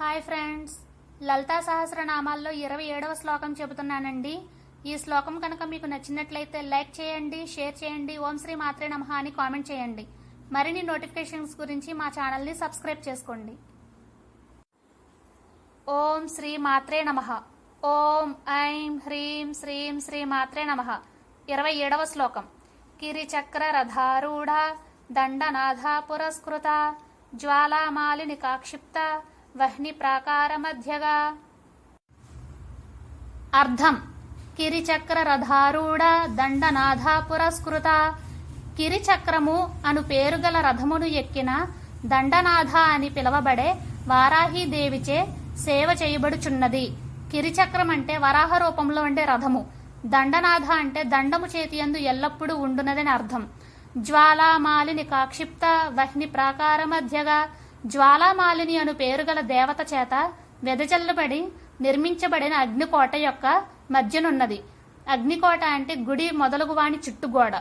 Hi friends. Lalitha సహస్రనామాల్లో ఇరవై ఏడవ శ్లోకం చెబుతున్నానండి. ఈ శ్లోకం కనుక మీకు నచ్చినట్లయితే లైక్ చేయండి షేర్ చేయండి ఓం శ్రీ మాత్రే నమః అని కామెంట్ చేయండి. మరిన్ని నోటిఫికేషన్స్ గురించి మా ఛానల్ని సబ్స్క్రైబ్ చేసుకోండి. ఓం శ్రీ మాత్రే నమః. ఓం ఐం హ్రీం శ్రీం శ్రీ మాత్రే నమః. ఇరవై ఏడవ శ్లోకం. కిరిచక్ర రథారూఢ దండనాథ పురస్కృత జ్వాలామాలిని కాక్షిప్త వహ్ని ప్రాకార మధ్యగా అర్థం కిరిచక్ర రథారూఢ దండనాథ పురస్కృత కిరిచక్రము అను పేరుగల రథమును ఎక్కిన దండనాథ అని పిలవబడే వారాహీదేవిచే సేవ చేయబడుచున్నది. కిరిచక్రం అంటే వరాహ రూపంలో ఉండే రథము. దండనాథ అంటే దండము చేతియందు ఎల్లప్పుడూ ఉండునదని అర్థం జ్వాలామాలిని కాక్షిప్త వహ్ని ప్రాకార మధ్యగా జ్వాలామాలిని అను పేరుగల దేవత చేత వెదజల్లబడి నిర్మించబడిన అగ్నికోట యొక్క మధ్యనున్నది. అగ్నికోట అంటే గుడి మొదలగువాణి చుట్టుగోడ.